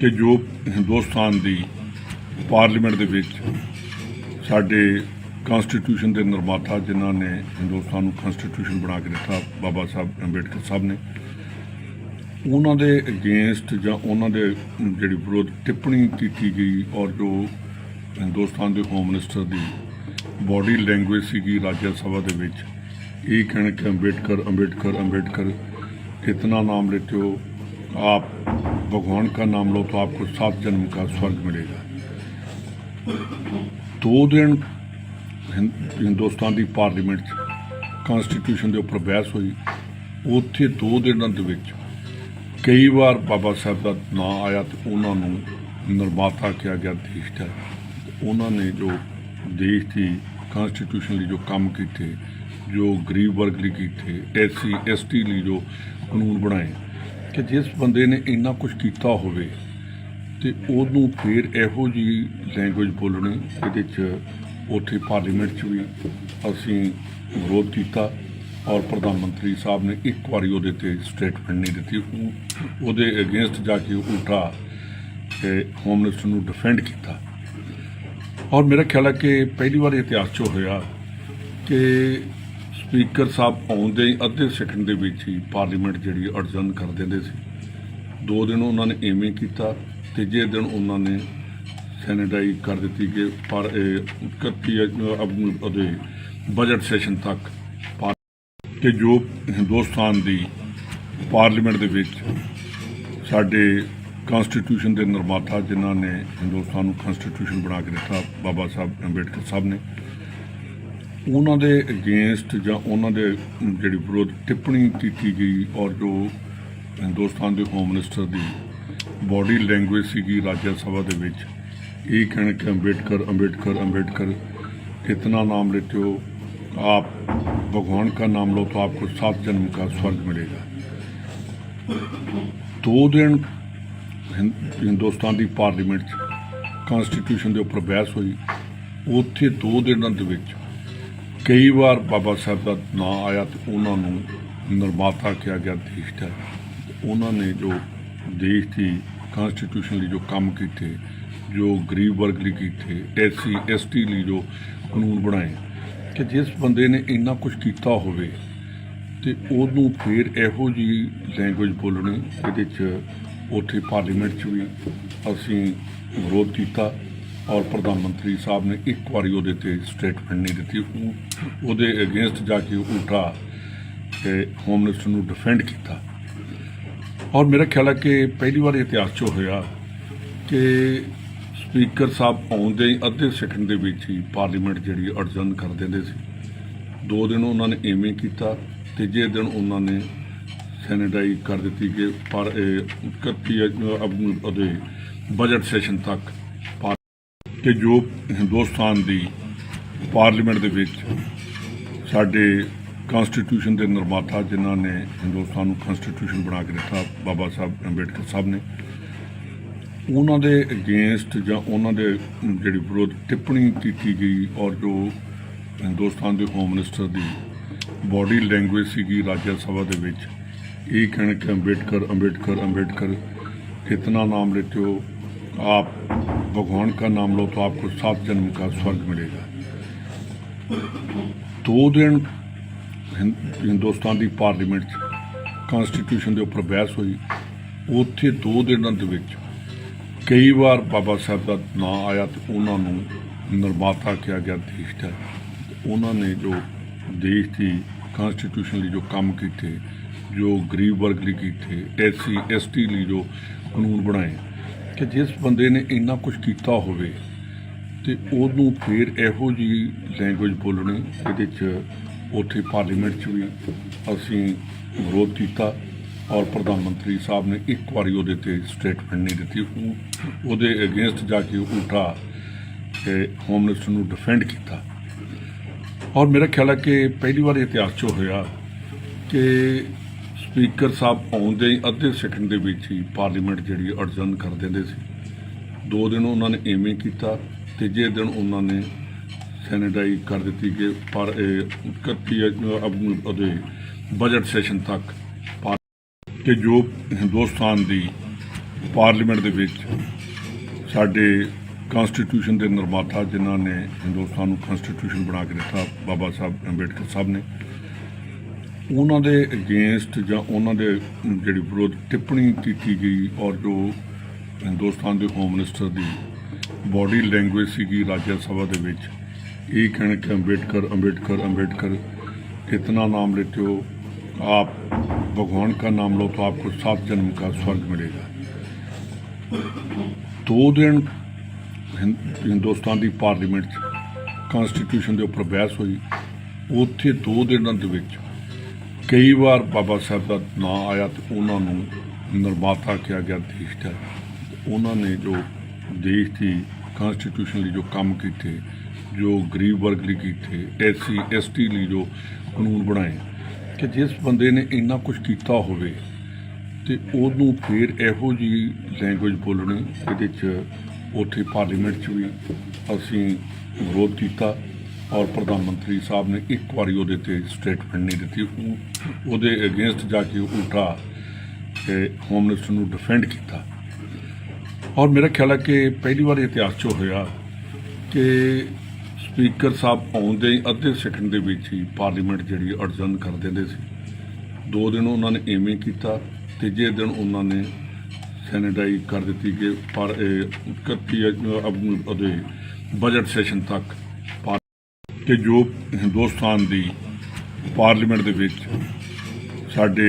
ਕਿ ਜੋ ਹਿੰਦੁਸਤਾਨ ਦੀ ਪਾਰਲੀਮੈਂਟ ਦੇ ਵਿੱਚ ਸਾਡੇ ਕਨਸਟੀਟਿਊਸ਼ਨ ਦੇ ਨਿਰਮਾਤਾ ਜਿਨ੍ਹਾਂ ਨੇ ਹਿੰਦੁਸਤਾਨ ਨੂੰ ਕਨਸਟੀਟਿਊਸ਼ਨ ਬਣਾ ਕੇ ਦਿੱਤਾ, ਬਾਬਾ ਸਾਹਿਬ ਅੰਬੇਡਕਰ ਸਾਹਿਬ ਨੇ, ਉਹਨਾਂ ਦੇ ਅਗੇਂਸਟ ਜਾਂ ਉਹਨਾਂ ਦੇ ਜਿਹੜੀ ਵਿਰੋਧ ਟਿੱਪਣੀ ਕੀਤੀ ਗਈ ਔਰ ਜੋ ਹਿੰਦੁਸਤਾਨ ਦੇ ਹੋਮ ਮਿਨਿਸਟਰ ਦੀ ਬੋਡੀ ਲੈਂਗੁਏਜ ਸੀਗੀ ਰਾਜ ਸਭਾ ਦੇ ਵਿੱਚ, ਇਹ ਕਹਿਣ ਕਿ ਅੰਬੇਡਕਰ ਅੰਬੇਡਕਰ ਅੰਬੇਡਕਰ ਕਿਤਨਾ ਨਾਮ ਲੈਤੇ ਹੋ आप भगवान का नाम लो तो आपको सात जन्म का स्वर्ग मिलेगा ਦੋ ਦਿਨ ਹਿੰ- ਹਿੰਦੁਸਤਾਨ ਦੀ ਪਾਰਲੀਮੈਂਟ 'ਚ ਕਨਸਟੀਟਿਊਸ਼ਨ ਦੇ ਉੱਪਰ ਬਹਿਸ ਹੋਈ ਉੱਥੇ ਦੋ ਦਿਨਾਂ ਦੇ ਵਿੱਚ ਕਈ ਵਾਰ ਬਾਬਾ ਸਾਹਿਬ ਦਾ ਨਾਂ ਆਇਆ ਤੇ ਉਹਨਾਂ ਨੂੰ ਨਿਰਮਾਤਾ ਕਿਹਾ ਗਿਆ ਦੇਸ਼ ਦਾ ਤੇ ਉਹਨਾਂ ਨੇ ਜੋ ਦੇਸ਼ ਦੀ ਕਨਸਟੀਟਿਊਸ਼ਨ ਲਈ ਜੋ ਕੰਮ ਕੀਤੇ ਜੋ ਗਰੀਬ ਵਰਗ ਲਈ ਕੀਤੇ ਐਸਸੀ ਐਸਟੀ ਲਈ ਜੋ ਕਾਨੂੰਨ ਬਣਾਏ ਕਿ ਜਿਸ ਬੰਦੇ ਨੇ ਇੰਨਾ ਕੁਝ ਕੀਤਾ ਹੋਵੇ ਤੇ ਉਹਨੂੰ ਫਿਰ ਇਹੋ ਜੀ ਲੈਂਗੁਏਜ ਬੋਲਣੀ, ਇਹਦੇ ਚ ਉੱਥੇ ਪਾਰਲੀਮੈਂਟ ਚ ਵੀ ਅਸੀਂ ਵਿਰੋਧ ਕੀਤਾ ਔਰ ਪ੍ਰਧਾਨ ਮੰਤਰੀ ਸਾਹਿਬ ਨੇ ਇੱਕ ਵਾਰੀ ਉਹਦੇ ਤੇ ਸਟੇਟਮੈਂਟ ਨਹੀਂ ਦਿੱਤੀ। ਉਹਦੇ ਅਗੇਂਸਟ ਜਾ ਕੇ ਉਲਟਾ ਤੇ ਹੋਮ ਮਿਨਿਸਟਰ ਨੂੰ ਡਿਫੈਂਡ ਕੀਤਾ। ਔਰ ਮੇਰਾ ਖਿਆਲ ਹੈ ਕਿ ਪਹਿਲੀ ਵਾਰ ਇਤਿਹਾਸ 'ਚ ਹੋਇਆ ਕਿ ਸਪੀਕਰ ਸਾਹਿਬ ਆਉਂਦੇ ਹੀ ਅੱਧੇ ਸੈਕਿੰਡ ਦੇ ਵਿੱਚ ਹੀ ਪਾਰਲੀਮੈਂਟ ਜਿਹੜੀ ਅਡਜਨ ਕਰ ਦਿੰਦੇ ਸੀ। ਦੋ ਦਿਨ ਉਹਨਾਂ ਨੇ ਐਵੇਂ ਕੀਤਾ, ਤੀਜੇ ਦਿਨ ਉਹਨਾਂ ਨੇ ਸੈਨੇਟਾਈਜ਼ ਕਰ ਦਿੱਤੀ ਕਿ ਪਰ ਇਹ 31 ਉਹਦੇ ਬਜਟ ਸੈਸ਼ਨ ਤੱਕ ਪਾ- ਕਿ ਜੋ ਹਿੰਦੁਸਤਾਨ ਦੀ ਪਾਰਲੀਮੈਂਟ ਦੇ ਵਿੱਚ ਸਾਡੇ ਕਨਸਟੀਟਿਊਸ਼ਨ ਦੇ ਨਿਰਮਾਤਾ ਜਿਨ੍ਹਾਂ ਨੇ ਹਿੰਦੁਸਤਾਨ ਨੂੰ ਕਨਸਟੀਟਿਊਸ਼ਨ ਬਣਾ ਕੇ ਦਿੱਤਾ, ਬਾਬਾ ਸਾਹਿਬ ਅੰਬੇਡਕਰ ਸਾਹਿਬ ਨੇ ਉਹਨਾਂ ਦੇ ਅਗੇਂਸਟ ਜਾਂ ਉਹਨਾਂ ਦੇ ਜਿਹੜੀ ਵਿਰੋਧ ਟਿੱਪਣੀ ਕੀਤੀ ਗਈ ਔਰ ਜੋ ਹਿੰਦੁਸਤਾਨ ਦੇ ਹੋਮ ਮਿਨਿਸਟਰ ਦੀ ਬੋਡੀ ਲੈਂਗੁਏਜ ਸੀਗੀ ਰਾਜ ਸਭਾ ਦੇ ਵਿੱਚ, ਇਹ ਕਹਿਣ ਕਿ ਅੰਬੇਡਕਰ ਅੰਬੇਡਕਰ ਅੰਬੇਡਕਰ ਕਿਤਨਾ ਨਾਮ ਲੈਤੇ ਹੋ, ਆਪ ਭਗਵਾਨ का ਨਾਮ ਲਓ ਤਾਂ आपको सात जन्म का स्वर्ग मिलेगा दो दिन ਹਿੰਦੁਸਤਾਨ ਦੀ ਪਾਰਲੀਮੈਂਟ 'ਚ ਕਨਸਟੀਟਿਊਸ਼ਨ ਦੇ ਉੱਪਰ ਬਹਿਸ ਹੋਈ, ਉੱਥੇ ਦੋ ਦਿਨਾਂ ਦੇ ਵਿੱਚ ਕਈ ਵਾਰ ਬਾਬਾ ਸਾਹਿਬ ਦਾ ਨਾਂ ਆਇਆ ਤੇ ਉਹਨਾਂ ਨੂੰ ਨਿਰਮਾਤਾ ਕਿਹਾ ਗਿਆ ਦੇਸ਼ ਦਾ ਉਹਨਾਂ ਨੇ ਜੋ ਦੇਸ਼ ਦੀ ਕਨਸਟੀਟਿਊਸ਼ਨ ਲਈ ਜੋ ਕੰਮ ਕੀਤੇ, ਜੋ ਗਰੀਬ ਵਰਗ ਲਈ ਕੀਤੇ, ਐਸਸੀ, ਐਸਟੀ ਲਈ ਜੋ ਕਾਨੂੰਨ ਬਣਾਏ, ਕਿ ਜਿਸ ਬੰਦੇ ਨੇ ਇੰਨਾ ਕੁਝ ਕੀਤਾ ਹੋਵੇ ਤੇ ਉਹਨੂੰ ਫਿਰ ਇਹੋ ਜੀ ਲੈਂਗੁਏਜ ਬੋਲਣੀ, ਇਹਦੇ ਚ ਉੱਥੇ ਪਾਰਲੀਮੈਂਟ ਚ ਵੀ ਅਸੀਂ ਵਿਰੋਧ ਕੀਤਾ। ਔਰ ਪ੍ਰਧਾਨ ਮੰਤਰੀ ਸਾਹਿਬ ਨੇ ਇੱਕ ਵਾਰੀ ਉਹਦੇ ਤੇ ਸਟੇਟਮੈਂਟ ਨਹੀਂ ਦਿੱਤੀ। ਉਹਦੇ ਅਗੇਂਸਟ ਜਾ ਕੇ ਉਲਟਾ ਤੇ ਹੋਮ ਮਿਨਿਸਟਰ ਨੂੰ ਡਿਫੈਂਡ ਕੀਤਾ। ਔਰ ਮੇਰਾ ਖਿਆਲ ਹੈ ਕਿ ਪਹਿਲੀ ਵਾਰ ਇਤਿਹਾਸ 'ਚ ਹੋਇਆ ਕਿ ਸਪੀਕਰ ਸਾਹਿਬ ਆਉਂਦੇ ਹੀ ਅੱਧੇ ਸੈਕਿੰਡ ਦੇ ਵਿੱਚ ਹੀ ਪਾਰਲੀਮੈਂਟ ਜਿਹੜੀ ਅਡਜਨ ਕਰ ਦਿੰਦੇ ਸੀ। ਦੋ ਦਿਨ ਉਹਨਾਂ ਨੇ ਐਵੇਂ ਕੀਤਾ, ਤੀਜੇ ਦਿਨ ਉਹਨਾਂ ਨੇ ਸੈਨੇਟਾਈਜ਼ ਕਰ ਦਿੱਤੀ ਕਿ ਪਰ 31 ਉਹਦੇ ਬਜਟ ਸੈਸ਼ਨ ਤੱਕ ਕਿ ਜੋ ਹਿੰਦੁਸਤਾਨ ਦੀ ਪਾਰਲੀਮੈਂਟ ਦੇ ਵਿੱਚ ਸਾਡੇ ਕਨਸਟੀਟਿਊਸ਼ਨ ਦੇ ਨਿਰਮਾਤਾ ਜਿਨ੍ਹਾਂ ਨੇ ਹਿੰਦੁਸਤਾਨ ਨੂੰ ਕਨਸਟੀਟਿਊਸ਼ਨ ਬਣਾ ਕੇ ਦਿੱਤਾ, ਬਾਬਾ ਸਾਹਿਬ ਅੰਬੇਡਕਰ ਸਾਹਿਬ ਨੇ, ਉਹਨਾਂ ਦੇ ਅਗੇਂਸਟ ਜਾਂ ਉਹਨਾਂ ਦੇ ਜਿਹੜੀ ਵਿਰੋਧ ਟਿੱਪਣੀ ਕੀਤੀ ਗਈ ਔਰ ਜੋ ਹਿੰਦੁਸਤਾਨ ਦੇ ਹੋਮ ਮਿਨਿਸਟਰ ਦੀ ਬੋਡੀ ਲੈਂਗੁਏਜ ਸੀਗੀ ਰਾਜ ਸਭਾ ਦੇ ਵਿੱਚ, ਇਹ ਕਹਿਣ ਕਿ ਅੰਬੇਡਕਰ ਅੰਬੇਡਕਰ ਅੰਬੇਡਕਰ ਕਿਤਨਾ ਨਾਮ ਲੈਤੇ ਹੋ आप भगवान का नाम लो तो आपको सात जन्म का स्वर्ग मिलेगा ਦੋ ਦਿਨ ਹਿੰ- ਹਿੰਦੁਸਤਾਨ ਦੀ ਪਾਰਲੀਮੈਂਟ 'ਚ ਕਨਸਟੀਟਿਊਸ਼ਨ ਦੇ ਉੱਪਰ ਬਹਿਸ ਹੋਈ ਉੱਥੇ ਦੋ ਦਿਨਾਂ ਦੇ ਵਿੱਚ ਕਈ ਵਾਰ ਬਾਬਾ ਸਾਹਿਬ ਦਾ ਨਾਂ ਆਇਆ ਤੇ ਉਹਨਾਂ ਨੂੰ ਨਿਰਮਾਤਾ ਕਿਹਾ ਗਿਆ ਦੇਸ਼ ਦਾ ਤੇ ਉਹਨਾਂ ਨੇ ਜੋ ਦੇਸ਼ ਦੀ ਕਨਸਟੀਟਿਊਸ਼ਨ ਲਈ ਜੋ ਕੰਮ ਕੀਤੇ ਜੋ ਗਰੀਬ ਵਰਗ ਲਈ ਕੀਤੇ ਐਸਸੀ ਐਸਟੀ ਲਈ ਜੋ ਕਾਨੂੰਨ ਬਣਾਏ ਕਿ ਜਿਸ ਬੰਦੇ ਨੇ ਇੰਨਾ ਕੁਝ ਕੀਤਾ ਹੋਵੇ ਤੇ ਉਹਨੂੰ ਫਿਰ ਇਹੋ ਜੀ ਲੈਂਗੁਏਜ ਬੋਲਣੀ, ਇਹਦੇ ਚ ਉੱਥੇ ਪਾਰਲੀਮੈਂਟ ਚ ਵੀ ਅਸੀਂ ਵਿਰੋਧ ਕੀਤਾ ਔਰ ਪ੍ਰਧਾਨ ਮੰਤਰੀ ਸਾਹਿਬ ਨੇ ਇੱਕ ਵਾਰੀ ਉਹਦੇ ਤੇ ਸਟੇਟਮੈਂਟ ਨਹੀਂ ਦਿੱਤੀ। ਉਹ- ਉਹਦੇ ਅਗੇਂਸਟ ਜਾ ਕੇ ਉਲਟਾ ਤੇ ਹੋਮ ਮਿਨਿਸਟਰ ਨੂੰ ਡਿਫੈਂਡ ਕੀਤਾ। ਔਰ ਮੇਰਾ ਖਿਆਲ ਹੈ ਕਿ ਪਹਿਲੀ ਵਾਰ ਇਤਿਹਾਸ 'ਚ ਹੋਇਆ ਕਿ ਸਪੀਕਰ ਸਾਹਿਬ ਆਉਂਦੇ ਹੀ ਅੱਧੇ ਸੈਕਿੰਡ ਦੇ ਵਿੱਚ ਹੀ ਪਾਰਲੀਮੈਂਟ ਜਿਹੜੀ ਅਡਜਨ ਕਰ ਦਿੰਦੇ ਸੀ। ਦੋ ਦਿਨ ਉਹਨਾਂ ਨੇ ਐਵੇਂ ਕੀਤਾ, ਤੀਜੇ ਦਿਨ ਉਹਨਾਂ ਨੇ ਸੈਨੇਟਾਈਜ਼ ਕਰ ਦਿੱਤੀ ਕਿ ਪਰ ਇਹ 31 ਉਹਦੇ ਬਜਟ ਸੈਸ਼ਨ ਤੱਕ ਪਾ- ਕਿ ਜੋ ਹਿੰਦੁਸਤਾਨ ਦੀ ਪਾਰਲੀਮੈਂਟ ਦੇ ਵਿੱਚ ਸਾਡੇ ਕਨਸਟੀਟਿਊਸ਼ਨ ਦੇ ਨਿਰਮਾਤਾ ਜਿਨ੍ਹਾਂ ਨੇ ਹਿੰਦੁਸਤਾਨ ਨੂੰ ਕਨਸਟੀਟਿਊਸ਼ਨ ਬਣਾ ਕੇ ਦਿੱਤਾ, ਬਾਬਾ ਸਾਹਿਬ ਅੰਬੇਡਕਰ ਸਾਹਿਬ ਨੇ ਉਹਨਾਂ ਦੇ ਅਗੇਂਸਟ ਜਾਂ ਉਹਨਾਂ ਦੇ ਜਿਹੜੀ ਵਿਰੋਧ ਟਿੱਪਣੀ ਕੀਤੀ ਗਈ ਔਰ ਜੋ ਹਿੰਦੁਸਤਾਨ ਦੇ ਹੋਮ ਮਿਨਿਸਟਰ ਦੀ ਬੋਡੀ ਲੈਂਗੁਏਜ ਸੀਗੀ ਰਾਜ ਸਭਾ ਦੇ ਵਿੱਚ, ਇਹ ਕਹਿਣ ਕਿ ਅੰਬੇਡਕਰ ਅੰਬੇਡਕਰ ਅੰਬੇਡਕਰ, ਇਤਨਾ ਨਾਮ ਲੈਤੇ ਹੋ आप भगवान का नाम लो तो आपको ਜਨਮ जन्म ਸਵਰਗ ਮਿਲੇਗਾ। ਦੋ ਦਿਨ दिन ਹਿੰਦੁਸਤਾਨ ਦੀ ਪਾਰਲੀਮੈਂਟ 'ਚ ਕਨਸਟੀਟਿਊਸ਼ਨ ਦੇ ਉੱਪਰ ਬਹਿਸ ਹੋਈ। ਉੱਥੇ ਦੋ ਦਿਨਾਂ ਦੇ ਵਿੱਚ ਕਈ ਵਾਰ ਬਾਬਾ ਸਾਹਿਬ ਦਾ ਨਾਂ ਆਇਆ ਤੇ ਉਹਨਾਂ ਨੂੰ ਨਿਰਮਾਤਾ ਕਿਹਾ ਗਿਆ ਦੇਸ਼ ਦਾ। ਉਹਨਾਂ ਨੇ ਜੋ ਦੇਸ਼ ਦੀ ਕਨਸਟੀਟਿਊਸ਼ਨ ਲਈ ਜੋ ਕੰਮ ਕੀਤੇ, ਜੋ ਗਰੀਬ ਵਰਗ ਲਈ ਕੀਤੇ, ਐਸਸੀ, ਐਸਟੀ ਲਈ ਜੋ ਕਾਨੂੰਨ ਬਣਾਏ, ਕਿ ਜਿਸ ਬੰਦੇ ਨੇ ਇੰਨਾ ਕੁਝ ਕੀਤਾ ਹੋਵੇ ਤੇ ਉਹਨੂੰ ਫਿਰ ਇਹੋ ਜੀ ਲੈਂਗੁਏਜ ਬੋਲਣੀ, ਇਹਦੇ ਚ ਉੱਥੇ ਪਾਰਲੀਮੈਂਟ ਚ ਵੀ ਅਸੀਂ ਵਿਰੋਧ ਕੀਤਾ। ਔਰ ਪ੍ਰਧਾਨ ਮੰਤਰੀ ਸਾਹਿਬ ਨੇ ਇੱਕ ਵਾਰੀ ਉਹਦੇ ਤੇ ਸਟੇਟਮੈਂਟ ਨਹੀਂ ਦਿੱਤੀ। ਉਹਦੇ ਅਗੇਂਸਟ ਜਾ ਕੇ ਉਲਟਾ ਹੋਮ ਮਿਨਿਸਟਰ ਨੂੰ ਡਿਫੈਂਡ ਕੀਤਾ। ਔਰ ਮੇਰਾ ਖਿਆਲ ਹੈ ਕਿ ਪਹਿਲੀ ਵਾਰ ਇਤਿਹਾਸ 'ਚ ਹੋਇਆ ਕਿ ਸਪੀਕਰ ਸਾਹਿਬ ਆਉਂਦੇ ਹੀ ਅੱਧੇ ਸੈਕਿੰਡ ਦੇ ਵਿੱਚ ਹੀ ਪਾਰਲੀਮੈਂਟ ਜਿਹੜੀ ਅਡਜਨ ਕਰ ਦਿੰਦੇ ਸੀ। ਦੋ ਦਿਨ ਉਹਨਾਂ ਨੇ ਐਵੇਂ ਕੀਤਾ, ਤੀਜੇ ਦਿਨ ਉਹਨਾਂ ਨੇ ਸੈਨੇਟਾਈਜ਼ ਕਰ ਦਿੱਤੀ ਕਿ ਪਰ 31 ਉਹਦੇ ਬਜਟ ਸੈਸ਼ਨ ਤੱਕ ਕਿ ਜੋ ਹਿੰਦੁਸਤਾਨ ਦੀ ਪਾਰਲੀਮੈਂਟ ਦੇ ਵਿੱਚ ਸਾਡੇ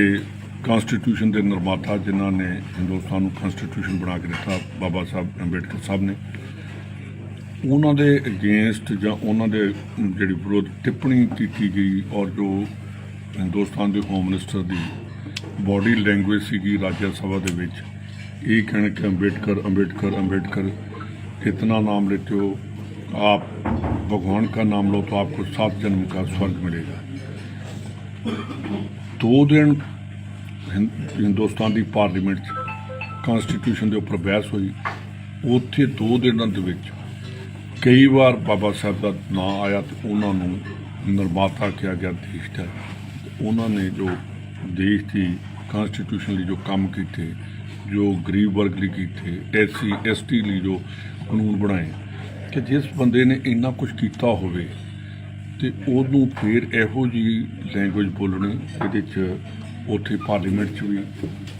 ਕਨਸਟੀਟਿਊਸ਼ਨ ਦੇ ਨਿਰਮਾਤਾ ਜਿਨ੍ਹਾਂ ਨੇ ਹਿੰਦੁਸਤਾਨ ਨੂੰ ਕਨਸਟੀਟਿਊਸ਼ਨ ਬਣਾ ਕੇ ਦਿੱਤਾ, ਬਾਬਾ ਸਾਹਿਬ ਅੰਬੇਡਕਰ ਸਾਹਿਬ ਨੇ, ਉਹਨਾਂ ਦੇ ਅਗੇਂਸਟ ਜਾਂ ਉਹਨਾਂ ਦੇ ਜਿਹੜੀ ਵਿਰੋਧ ਟਿੱਪਣੀ ਕੀਤੀ ਗਈ ਔਰ ਜੋ ਹਿੰਦੁਸਤਾਨ ਦੇ ਹੋਮ ਮਿਨਿਸਟਰ ਦੀ ਬੋਡੀ ਲੈਂਗੁਏਜ ਸੀਗੀ ਰਾਜ ਸਭਾ ਦੇ ਵਿੱਚ, ਇਹ ਕਹਿਣ ਕਿ ਅੰਬੇਡਕਰ ਅੰਬੇਡਕਰ ਅੰਬੇਡਕਰ, ਇਤਨਾ ਨਾਮ ਲਿਤਿਓ आप भगवान का नाम लो तो आपको सात जन्म का स्वर्ग मिलेगा ਦੋ ਦਿਨ ਹਿੰ- ਹਿੰਦੁਸਤਾਨ ਦੀ ਪਾਰਲੀਮੈਂਟ 'ਚ ਕਨਸਟੀਟਿਊਸ਼ਨ ਦੇ ਉੱਪਰ ਬਹਿਸ ਹੋਈ ਉੱਥੇ ਦੋ ਦਿਨਾਂ ਦੇ ਵਿੱਚ ਕਈ ਵਾਰ ਬਾਬਾ ਸਾਹਿਬ ਦਾ ਨਾਂ ਆਇਆ ਤੇ ਉਹਨਾਂ ਨੂੰ ਨਿਰਮਾਤਾ ਕਿਹਾ ਗਿਆ ਦੇਸ਼ ਦਾ ਉਹਨਾਂ ਨੇ ਜੋ ਦੇਸ਼ ਦੀ ਕਨਸਟੀਟਿਊਸ਼ਨ ਲਈ ਜੋ ਕੰਮ ਕੀਤੇ ਜੋ ਗਰੀਬ ਵਰਗ ਲਈ ਕੀਤੇ ਐਸਸੀ ਐਸਟੀ ਲਈ ਜੋ ਕਾਨੂੰਨ ਬਣਾਏ ਕਿ ਜਿਸ ਬੰਦੇ ਨੇ ਇੰਨਾ ਕੁਝ ਕੀਤਾ ਹੋਵੇ ਤੇ ਉਹਨੂੰ ਫਿਰ ਇਹੋ ਜੀ ਲੈਂਗੁਏਜ ਬੋਲਣੀ ਇਹਦੇ ਚ ਉੱਥੇ ਪਾਰਲੀਮੈਂਟ 'ਚ ਵੀ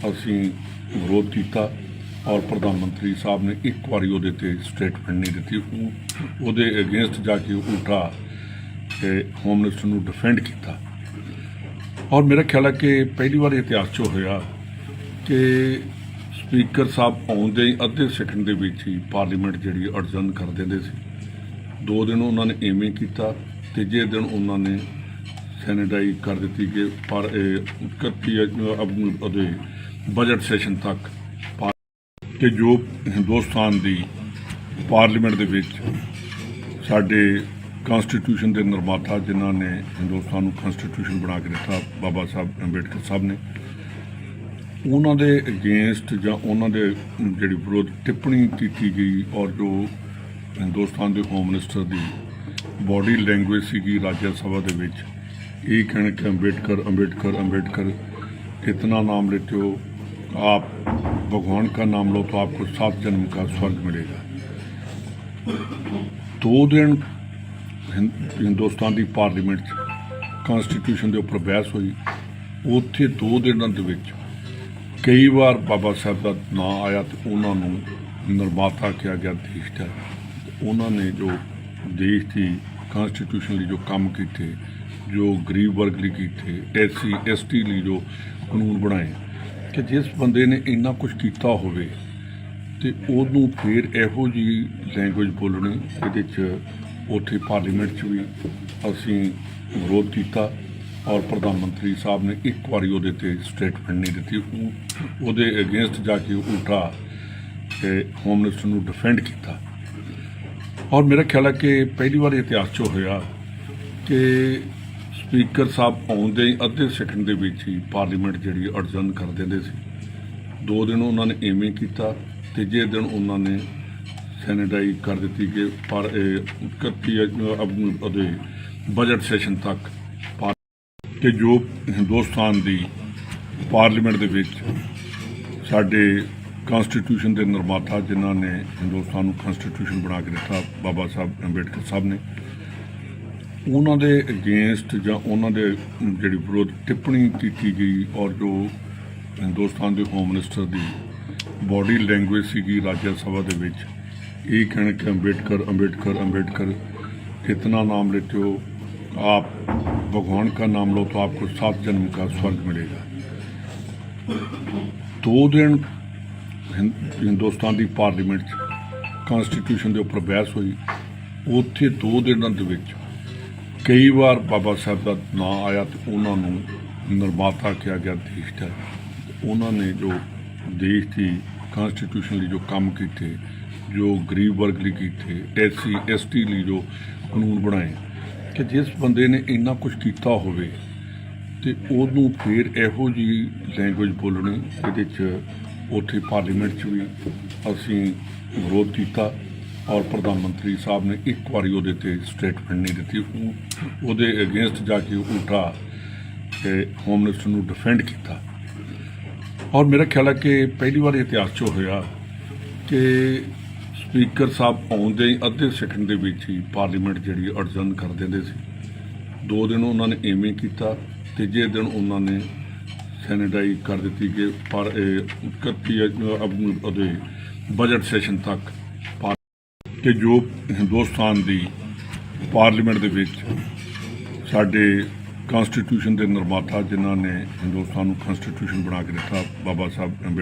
ਅਸੀਂ ਵਿਰੋਧ ਕੀਤਾ ਔਰ ਪ੍ਰਧਾਨ ਮੰਤਰੀ ਸਾਹਿਬ ਨੇ ਇੱਕ ਵਾਰੀ ਉਹਦੇ ਤੇ ਸਟੇਟਮੈਂਟ ਨਹੀਂ ਦਿੱਤੀ। ਉਹ- ਉਹਦੇ ਅਗੇਂਸਟ ਜਾ ਕੇ ਉਲਟਾ ਹੋਮ ਮਿਨਿਸਟਰ ਨੂੰ ਡਿਫੈਂਡ ਕੀਤਾ। ਔਰ ਮੇਰਾ ਖਿਆਲ ਹੈ ਕਿ ਪਹਿਲੀ ਵਾਰ ਇਤਿਹਾਸ 'ਚ ਹੋਇਆ ਕਿ ਸਪੀਕਰ ਸਾਹਿਬ ਆਉਂਦੇ ਹੀ ਅੱਧੇ ਸੈਕਿੰਡ ਦੇ ਵਿੱਚ ਹੀ ਪਾਰਲੀਮੈਂਟ ਜਿਹੜੀ ਅਡਜਨ ਕਰ ਦਿੰਦੇ ਸੀ। ਦੋ ਦਿਨ ਉਹਨਾਂ ਨੇ ਐਵੇਂ ਕੀਤਾ, ਤੀਜੇ ਦਿਨ ਉਹਨਾਂ ਨੇ ਸੈਨੇਟਾਈਜ਼ ਕਰ ਦਿੱਤੀ ਕਿ ਪਰ ਇਹ 31 ਉਹਦੇ ਬਜਟ ਸੈਸ਼ਨ ਤੱਕ ਪਾ- ਕਿ ਜੋ ਹਿੰਦੁਸਤਾਨ ਦੀ ਪਾਰਲੀਮੈਂਟ ਦੇ ਵਿੱਚ ਸਾਡੇ ਕਨਸਟੀਟਿਊਸ਼ਨ ਦੇ ਨਿਰਮਾਤਾ ਜਿਨ੍ਹਾਂ ਨੇ ਹਿੰਦੁਸਤਾਨ ਨੂੰ ਕਨਸਟੀਟਿਊਸ਼ਨ ਬਣਾ ਕੇ ਦਿੱਤਾ, ਬਾਬਾ ਸਾਹਿਬ ਅੰਬੇਡਕਰ ਸਾਹਿਬ ਨੇ ਉਹਨਾਂ ਦੇ ਅਗੇਂਸਟ ਜਾਂ ਉਹਨਾਂ ਦੇ ਜਿਹੜੀ ਵਿਰੋਧ ਟਿੱਪਣੀ ਕੀਤੀ ਗਈ ਔਰ ਜੋ ਹਿੰਦੁਸਤਾਨ ਦੇ ਹੋਮ ਮਿਨਿਸਟਰ ਦੀ ਬੋਡੀ ਲੈਂਗੁਏਜ ਸੀਗੀ ਰਾਜ ਸਭਾ ਦੇ ਵਿੱਚ, ਇਹ ਕਹਿਣ ਕਿ ਅੰਬੇਡਕਰ ਅੰਬੇਡਕਰ ਅੰਬੇਡਕਰ, ਇਤਨਾ ਨਾਮ ਲੈਤੇ ਆਪ ਭਗਵਾਨ भगवान ਨਾਮ नाम ਤਾਂ तो आपको सात जन्म का स्वर्ग मिलेगा दो ਹਿੰਦੁਸਤਾਨ ਦੀ ਪਾਰਲੀਮੈਂਟ 'ਚ ਕਨਸਟੀਟਿਊਸ਼ਨ ਦੇ ਉੱਪਰ ਬਹਿਸ ਹੋਈ, ਉੱਥੇ ਦੋ ਦਿਨਾਂ ਦੇ ਵਿੱਚ ਕਈ ਵਾਰ ਬਾਬਾ ਸਾਹਿਬ ਦਾ ਨਾਂ ਆਇਆ ਤੇ ਉਹਨਾਂ ਨੂੰ ਨਿਰਮਾਤਾ ਕਿਹਾ ਗਿਆ ਦੇਸ਼ ਦਾ। ਉਹਨਾਂ ਨੇ ਜੋ ਦੇਸ਼ ਦੀ ਕਨਸਟੀਟਿਊਸ਼ਨ ਲਈ ਜੋ ਕੰਮ ਕੀਤੇ, ਜੋ ਗਰੀਬ ਵਰਗ ਲਈ ਕੀਤੇ, ਐਸਸੀ, ਐਸਟੀ ਲਈ ਜੋ ਕਾਨੂੰਨ ਬਣਾਏ, ਕਿ ਜਿਸ ਬੰਦੇ ਨੇ ਇੰਨਾ ਕੁਝ ਕੀਤਾ ਹੋਵੇ ਤੇ ਉਹਨੂੰ ਫਿਰ ਇਹੋ ਜੀ ਲੈਂਗੁਏਜ ਬੋਲਣੀ, ਇਹਦੇ ਚ ਉੱਥੇ ਪਾਰਲੀਮੈਂਟ 'ਚ ਵੀ ਅਸੀਂ ਵਿਰੋਧ ਕੀਤਾ। ਔਰ ਪ੍ਰਧਾਨ ਮੰਤਰੀ ਸਾਹਿਬ ਨੇ ਇੱਕ ਵਾਰੀ ਉਹਦੇ ਤੇ ਸਟੇਟਮੈਂਟ ਨਹੀਂ ਦਿੱਤੀ। ਉਹ- ਉਹਦੇ ਅਗੇਂਸਟ ਜਾ ਕੇ ਉਲਟਾ ਹੋਮ ਮਿਨਿਸਟਰ ਨੂੰ ਡਿਫੈਂਡ ਕੀਤਾ। ਔਰ ਮੇਰਾ ਖਿਆਲ ਹੈ ਕਿ ਪਹਿਲੀ ਵਾਰ ਇਤਿਹਾਸ 'ਚ ਹੋਇਆ ਕਿ ਸਪੀਕਰ ਸਾਹਿਬ ਆਉਂਦੇ ਹੀ ਅੱਧੇ ਸੈਕਿੰਡ ਦੇ ਵਿੱਚ ਹੀ ਪਾਰਲੀਮੈਂਟ ਜਿਹੜੀ ਅਡਜਨ ਕਰ ਦਿੰਦੇ ਸੀ। ਦੋ ਦਿਨ ਉਹਨਾਂ ਨੇ ਐਵੇਂ ਕੀਤਾ, ਤੀਜੇ ਦਿਨ ਉਹਨਾਂ ਨੇ ਸੈਨੇਟਾਈਜ਼ ਕਰ ਦਿੱਤੀ ਕਿ ਪਰ ਇਹ 31 ਉਹਦੇ ਬਜਟ ਸੈਸ਼ਨ ਤੱਕ ਕਿ ਜੋ ਹਿੰਦੁਸਤਾਨ ਦੀ ਪਾਰਲੀਮੈਂਟ ਦੇ ਵਿੱਚ ਸਾਡੇ ਕਨਸਟੀਟਿਊਸ਼ਨ ਦੇ ਨਿਰਮਾਤਾ ਜਿਨ੍ਹਾਂ ਨੇ ਹਿੰਦੁਸਤਾਨ ਨੂੰ ਕਨਸਟੀਟਿਊਸ਼ਨ ਬਣਾ ਕੇ ਦਿੱਤਾ, ਬਾਬਾ ਸਾਹਿਬ ਅੰਬੇਡਕਰ ਸਾਹਿਬ ਨੇ, ਉਹਨਾਂ ਦੇ ਅਗੇਂਸਟ ਜਾਂ ਉਹਨਾਂ ਦੇ ਜਿਹੜੀ ਵਿਰੋਧ ਟਿੱਪਣੀ ਕੀਤੀ ਗਈ ਔਰ ਜੋ ਹਿੰਦੁਸਤਾਨ ਦੇ ਹੋਮ ਮਿਨਿਸਟਰ ਦੀ ਬੋਡੀ ਲੈਂਗੁਏਜ ਸੀਗੀ ਰਾਜ ਸਭਾ ਦੇ ਵਿੱਚ, ਇਹ ਕਹਿਣ ਕਿ ਅੰਬੇਡਕਰ ਅੰਬੇਡਕਰ ਅੰਬੇਡਕਰ ਕਿਤਨਾ ਨਾਮ ਲੈਤੇ ਹੋ आप भगवान का नाम लो तो आपको सात जन्म का स्वर्ग मिलेगा ਦੋ ਦਿਨ ਹਿੰ- ਹਿੰਦੁਸਤਾਨ ਦੀ ਪਾਰਲੀਮੈਂਟ 'ਚ ਕਨਸਟੀਟਿਊਸ਼ਨ ਦੇ ਉੱਪਰ ਬਹਿਸ ਹੋਈ ਉੱਥੇ ਦੋ ਦਿਨਾਂ ਦੇ ਵਿੱਚ ਕਈ ਵਾਰ ਬਾਬਾ ਸਾਹਿਬ ਦਾ ਨਾਂ ਆਇਆ ਤੇ ਉਹਨਾਂ ਨੂੰ ਨਿਰਮਾਤਾ ਕਿਹਾ ਗਿਆ ਦੇਸ਼ ਦਾ ਉਹਨਾਂ ਨੇ ਜੋ ਦੇਸ਼ ਦੀ ਕਨਸਟੀਟਿਊਸ਼ਨ ਲਈ ਜੋ ਕੰਮ ਕੀਤੇ ਜੋ ਗਰੀਬ ਵਰਗ ਲਈ ਕੀਤੇ ਐਸਸੀ ਐਸਟੀ ਲਈ ਜੋ ਕਾਨੂੰਨ ਬਣਾਏ ਕਿ ਜਿਸ ਬੰਦੇ ਨੇ ਇੰਨਾ ਕੁਝ ਕੀਤਾ ਹੋਵੇ ਤੇ ਉਹਨੂੰ ਫਿਰ ਇਹੋ ਜੀ ਲੈਂਗੁਏਜ ਬੋਲਣੀ, ਇਹਦੇ ਚ ਉੱਥੇ ਪਾਰਲੀਮੈਂਟ ਚ ਵੀ ਅਸੀਂ ਵਿਰੋਧ ਕੀਤਾ ਔਰ ਪ੍ਰਧਾਨ ਮੰਤਰੀ ਸਾਹਿਬ ਨੇ ਇੱਕ ਵਾਰੀ ਉਹਦੇ ਤੇ ਸਟੇਟਮੈਂਟ ਨਹੀਂ ਦਿੱਤੀ। ਉਹ- ਉਹਦੇ ਅਗੇਂਸਟ ਜਾ ਕੇ ਉਲਟਾ ਤੇ ਹੋਮ ਮਿਨਿਸਟਰ ਨੂੰ ਡਿਫੈਂਡ ਕੀਤਾ। ਔਰ ਮੇਰਾ ਖਿਆਲ ਹੈ ਕਿ ਪਹਿਲੀ ਵਾਰ ਇਤਿਹਾਸ 'ਚ ਹੋਇਆ ਕਿ ਸਪੀਕਰ ਸਾਹਿਬ ਆਉਣ ਦੇ ਅੱਧੇ ਸੈਕਿੰਡ ਦੇ ਵਿੱਚ ਹੀ ਪਾਰਲੀਮੈਂਟ ਜਿਹੜੀ ਅਡਜਨ ਕਰ ਦਿੰਦੇ ਸੀ। ਦੋ ਦਿਨ ਉਹਨਾਂ ਨੇ ਐਵੇਂ ਕੀਤਾ, ਤੀਜੇ ਦਿਨ ਉਹਨਾਂ ਨੇ ਸੈਨੇਟਾਈਜ਼ ਕਰ ਦਿੱਤੀ ਕਿ ਪਰ ਇਹ 31 ਉਹਦੇ ਬਜਟ ਸੈਸ਼ਨ ਤੱਕ ਪਾ- ਕਿ ਜੋ ਹਿੰਦੁਸਤਾਨ ਦੀ ਪਾਰਲੀਮੈਂਟ ਦੇ ਵਿੱਚ ਸਾਡੇ ਕਨਸਟੀਟਿਊਸ਼ਨ ਦੇ ਨਿਰਮਾਤਾ ਜਿਨ੍ਹਾਂ ਨੇ ਹਿੰਦੁਸਤਾਨ ਨੂੰ ਕਨਸਟੀਟਿਊਸ਼ਨ ਬਣਾ ਕੇ ਦਿੱਤਾ, ਬਾਬਾ ਸਾਹਿਬ ਅੰਬੇਡਕਰ